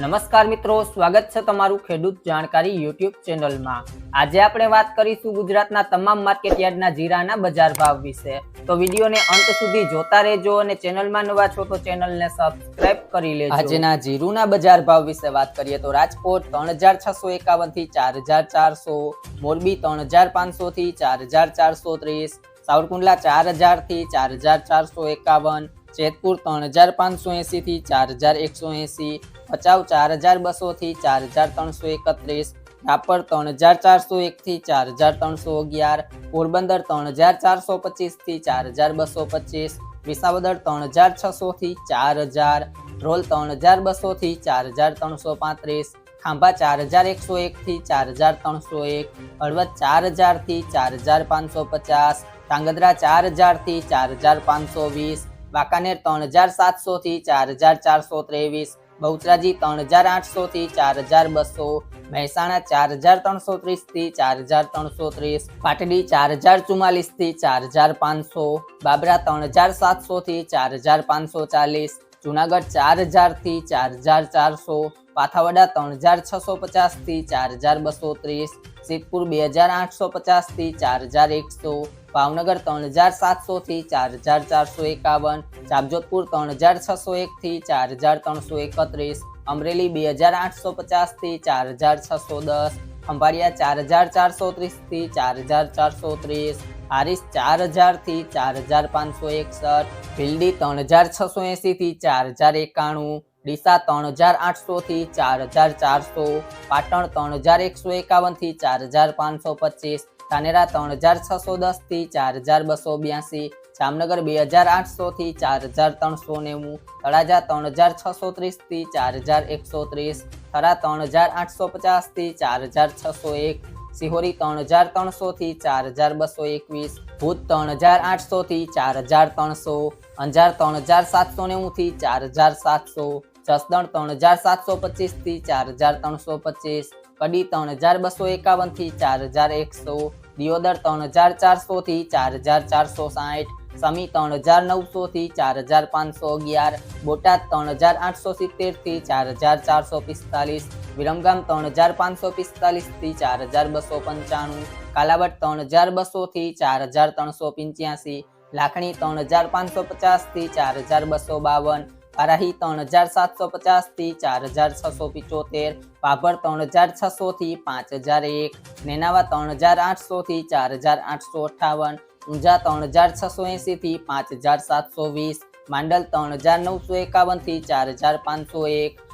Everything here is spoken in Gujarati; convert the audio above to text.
નમસ્કાર મિત્રો, સ્વાગત છે તમારું ખેડૂત જાણકારી યુટ્યુબ ચેનલમાં. આજે આપણે વાત કરીશું ગુજરાતના તમામ માર્કેટયાર્ડના જીરાના બજાર ભાવ વિશે. તો વિડીયોને અંત સુધી જોતા રહેજો અને ચેનલમાં નવા છો તો ચેનલને સબસ્ક્રાઇબ કરી લેજો. આજના જીરુના બજાર ભાવ વિશે વાત કરીએ તો રાજકોટ ત્રણ હજાર છસો એકાવનથી ચાર હજાર ચારસો, મોરબી ત્રણ હજાર પાંચસો થી ચાર હજાર ચારસો ત્રીસ, સાવરકુંડલા ચાર હજારથી ચાર હજાર ચારસો એકાવન જેતપુર ત્રણ હજાર પાંચસો એંસી થી ચાર હજાર એકસો એંસી ભચાઉ ચાર હજાર બસો થી ચાર હજાર ત્રણસો એકત્રીસ રાપર ત્રણ હજાર ચારસો એક થી ચાર હજાર ત્રણસો અગિયાર પોરબંદર ત્રણ હજાર ચારસો પચીસથી ચાર હજાર બસો પચીસ વિસાવદર ત્રણ હજાર છસો થી ચાર હજાર રોલ ત્રણ હજાર બસો થી ચાર હજાર ત્રણસો પાંત્રીસ ખાંભા ચાર હજાર એકસો એક થી ચાર હજાર ત્રણસો એક હળવદ ચાર હજારથી ચાર હજાર પાંચસો પચાસ ધાંગધ્રા ચાર હજારથી ચાર હજાર પાંચસો વીસ વાંકાનેર ત્રણ હજાર સાતસો થી ચાર હજાર ચારસો ત્રેવીસ, બહુચરાજી ત્રણ હજાર આઠસો થી ચાર હજાર બસો, મહેસાણા ચાર હજાર ત્રણસો ત્રીસથી ચાર હજાર ત્રણસો ત્રીસ, પાટડી ચાર હજાર ચુમ્માલીસથી ચાર હજાર પાંચસો, બાબરા ત્રણ હજાર સાતસો થી ચાર હજાર પાંચસો ચાલીસ જુનાગઢ ચાર હજારથી ચાર હજાર ચારસો, પાથાવડા ત્રણ હજાર છસો પચાસથી ચાર હજાર બસો ત્રીસ, સિદ્ધપુર બે હજાર આઠસો પચાસથી ચાર હજાર એકસો, ભાવનગર ત્રણ હજાર સાતસો થી ચાર હજાર ચારસો એકાવન, જામજોધપુર ત્રણ હજાર છસો એક થી ચાર હજાર ત્રણસો એકત્રીસ, અમરેલી બે હજાર આઠસો પચાસથી ચાર હજાર છસો દસ, ખંભાળિયા ચાર હજાર ચારસો ત્રીસથી ચાર હજાર ચારસો ત્રીસ હારીસ ચાર હજારથી ચાર હજાર પાંચસો એકસઠ ભીલડી ત્રણ હજાર છસો એંસીથી ચાર હજાર એકાણું ડીસા ત્રણ હજાર આઠસોથી ચાર હજાર ચારસો પાટણ ત્રણ હજાર એકસો એકાવનથી ચાર હજાર પાંચસો પચીસ ધાનેરા ત્રણ હજાર છસો દસથી ચાર હજાર બસો બ્યાસી જામનગર બે હજાર આઠસોથી ચાર હજાર ત્રણસો નેવું તળાજા ત્રણ હજાર છસો ત્રીસથી ચાર હજાર એકસો ત્રીસ થરા ત્રણ હજાર આઠસો પચાસથી ચાર હજાર છસો એક સિહોરી ત્રણ હજાર ત્રણસો થી ચાર હજાર બસો એકવીસ ભૂત ત્રણ હજાર આઠસો થી ચાર હજાર ત્રણસો, અંજાર ત્રણ હજાર સાતસો નેવું થી ચાર હજાર સાતસો, જસદણ ત્રણ હજાર સાતસો પચીસથી ચાર હજાર ત્રણસો પચીસ, કડી ત્રણ હજાર બસો એકાવનથી ચાર હજાર એકસો, દિયોદર ત્રણ હજાર ચારસો થી ચાર હજાર ચારસો સાઠ, સમી ત્રણ હજાર નવસો થી ચાર હજાર પાંચસો અગિયાર, બોટાદ ત્રણ હજાર આઠસો સિત્તેરથી ચાર હજાર ચારસો પિસ્તાલીસ વિરમગામ ત્રણ હજાર પાંચસો પિસ્તાલીસથી ચાર હજાર બસો પંચાણું, કાલાવડ ત્રણ હજાર બસો થી ચાર હજાર ત્રણસો પંચ્યાસી, લાખણી ત્રણ હજાર પાંચસો પચાસથી ચાર હજાર બસો બાવન, પારાહી ત્રણ હજાર સાતસો પચાસથી ચાર હજાર છસો પિચોતેર, પાભર ત્રણ હજાર છસો થી પાંચ હજાર એક, નેનાવા ત્રણ હજાર આઠસો થી ચાર હજાર આઠસો અઠાવન ઊંઝા ત્રણ હજાર છસો એંસી થી પાંચ હજાર સાતસો વીસ, માંડલ ત્રણ હજાર નવસો એકાવનથી ચાર હજાર પાંચસો એક